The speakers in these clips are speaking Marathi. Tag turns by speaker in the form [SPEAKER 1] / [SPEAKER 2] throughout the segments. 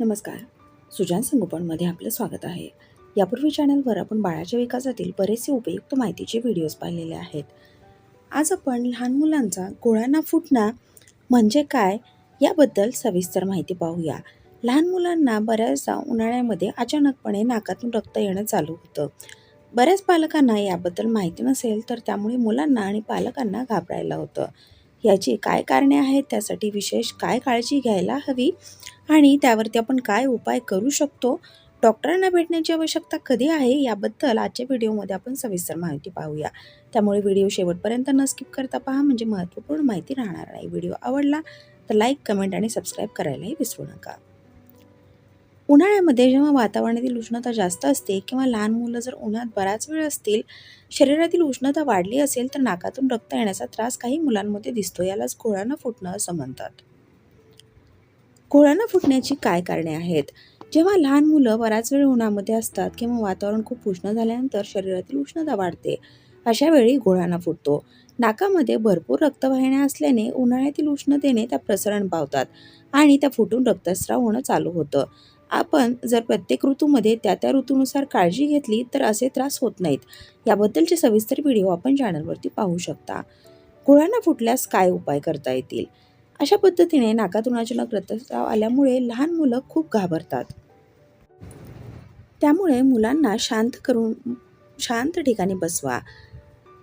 [SPEAKER 1] नमस्कार. सुजान संगोपनमध्ये आपलं स्वागत आहे. यापूर्वी चॅनलवर आपण बाळाच्या विकासातील बरेचसे उपयुक्त माहितीचे व्हिडिओज पाहिलेले आहेत. आज आपण लहान मुलांचा गोळ्यांना फुटणं म्हणजे काय याबद्दल सविस्तर माहिती पाहूया. लहान मुलांना बऱ्याचदा उन्हाळ्यामध्ये अचानकपणे नाकातून रक्त येणं चालू होतं. बऱ्याच पालकांना याबद्दल माहिती नसेल तर त्यामुळे मुलांना आणि पालकांना घाबरायला होतं. याची काय कारणे आहेत? त्यासाठी विशेष काय काळजी घ्यायला हवी? आणि त्यावरती आपण काय उपाय करू शकतो? डॉक्टरांना भेटण्याची आवश्यकता कधी आहे? याबद्दल आजच्या व्हिडिओमध्ये आपण सविस्तर माहिती पाहूया. त्यामुळे व्हिडिओ शेवटपर्यंत न स्किप करता पहा म्हणजे महत्त्वपूर्ण माहिती राहणार नाही. व्हिडिओ आवडला तर लाईक कमेंट आणि सबस्क्राईब करायलाही विसरू नका. उन्हाळ्यामध्ये जेव्हा वातावरणातील उष्णता जास्त असते किंवा लहान मुलं जर उन्हात बराच वेळ असतील शरीरातील उष्णता वाढली असेल तर नाकातून रक्त येण्याचा त्रास काही मुलांमध्ये दिसतो. यालाच घोळानं फुटणं असं म्हणतात. घोळानं फुटण्याची काय कारणे आहेत? जेव्हा लहान मुलं बराच वेळ उन्हामध्ये असतात किंवा वातावरण खूप उष्ण झाल्यानंतर शरीरातील उष्णता वाढते अशा वेळी घोळाना फुटतो. नाकामध्ये भरपूर रक्तवाहिन्या असल्याने उन्हाळ्यातील उष्णतेने त्या प्रसरण पावतात आणि त्या फुटून रक्तस्राव होणं चालू होतं. आपण जर प्रत्येक ऋतूमध्ये त्या त्या ऋतूनुसार काळजी घेतली तर असे त्रास होत नाहीत. याबद्दलचे सविस्तर व्हिडिओ आपण चॅनलवरती पाहू शकता. घोळ्यांना फुटल्यास काय उपाय करता येतील? अशा पद्धतीने नाकातून अचानक रक्तस्राव आल्यामुळे लहान मुलं खूप घाबरतात. त्यामुळे मुलांना शांत करून शांत ठिकाणी बसवा.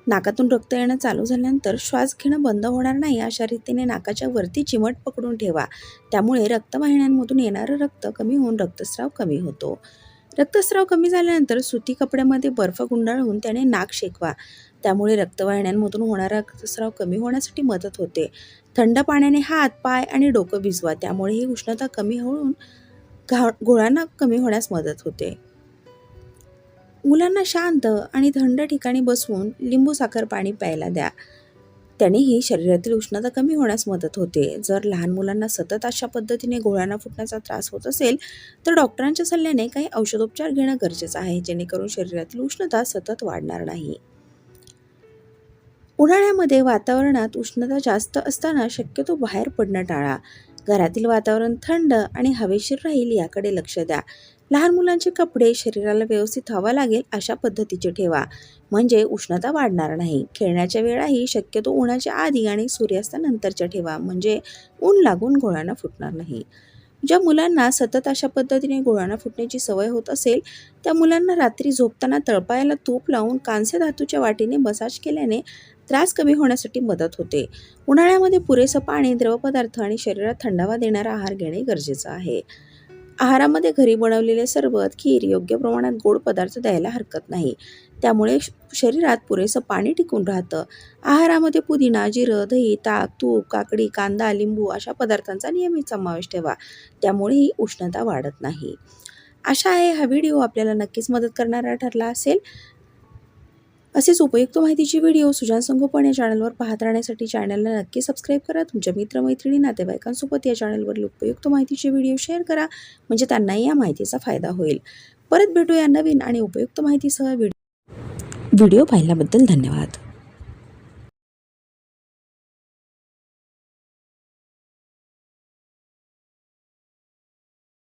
[SPEAKER 1] नाकातून रक्त येणं चालू झाल्यानंतर श्वास घेणं बंद होणार नाही अशा रीतीने नाकाच्या वरती चिमट पकडून ठेवा. त्यामुळे रक्तवाहिन्यांमधून येणारं रक्त कमी होऊन रक्तस्राव कमी होतो. रक्तस्राव कमी झाल्यानंतर सुती कपड्यामध्ये बर्फ गुंडाळून त्याने नाक शेकवा. त्यामुळे रक्तवाहिन्यांमधून होणारा रक्तस्राव कमी होण्यासाठी मदत होते. थंड पाण्याने हात पाय आणि डोकं भिजवा. त्यामुळे ही उष्णता कमी होऊन घा घोळ्यांना कमी होण्यास मदत होते. मुलांना शांत आणि थंड ठिकाणी बसवून लिंबू साखर पाणी प्यायला द्या. त्यानेही शरीरातील उष्णता कमी होण्यास मदत होते. जर लहान मुलांना सतत अशा पद्धतीने गोळ्यांना फुटण्याचा त्रास होत असेल तर डॉक्टरांच्या सल्ल्याने काही औषधोपचार घेणं गरजेचं आहे जेणेकरून शरीरातील उष्णता सतत वाढणार नाही. उन्हाळ्यामध्ये वातावरणात उष्णता जास्त असताना शक्यतो बाहेर पडणं टाळा. घरातील वातावरण थंड आणि हवेशीर राहील याकडे लक्ष द्या. लहान मुलांचे कपडे शरीराला व्यवस्थित हवा लागेल अशा पद्धतीचे ठेवा. म्हणजे उष्णता वाढणार नाही. खेळण्याच्या वेळाही शक्यतो उन्हाच्या आधी आणि सूर्यास्तानंतरच्या ठेवा. म्हणजे ऊन लागून गोळांना फुटणार नाही. ज्या मुलांना सतत अशा पद्धतीने गोळांना फुटण्याची सवय होत असेल त्या मुलांना रात्री झोपताना तळपायाला तूप लावून कांस्य धातूच्या वाटीने मसाज केल्याने त्रास कमी होण्यासाठी मदत होते. उन्हाळ्यामध्ये पुरेसं पाणी द्रवपदार्थ आणि शरीरात थंडावा देणारा आहार घेणे गरजेचं आहे. आहारामध्ये घरी बनवलेले सरबत खीर योग्य प्रमाणात गोड पदार्थ द्यायला हरकत नाही. त्यामुळे शरीरात पुरेसं पाणी टिकून राहतं. आहारामध्ये पुदिना जिरं दही ताक तूप काकडी कांदा लिंबू अशा पदार्थांचा नियमित समावेश ठेवा. त्यामुळे ही उष्णता वाढत नाही. आशा आहे हा व्हिडिओ. आपल्याला नक्कीच मदत करणारा ठरला असेल असेच उपयुक्त माहितीचे व्हिडिओ सुजान संगोपन या चॅनलवर पाहत राहण्यासाठी चॅनलला नक्की सबस्क्राईब करा. तुमच्या मित्रमैत्रिणी नातेवाईकांसोबत या चॅनलवरील उपयुक्त माहितीचे व्हिडिओ शेअर करा म्हणजे त्यांनाही या माहितीचा फायदा होईल. परत भेटूया नवीन आणि उपयुक्त माहितीसह व्हिडिओ व्हिडिओ पाहिल्याबद्दल धन्यवाद.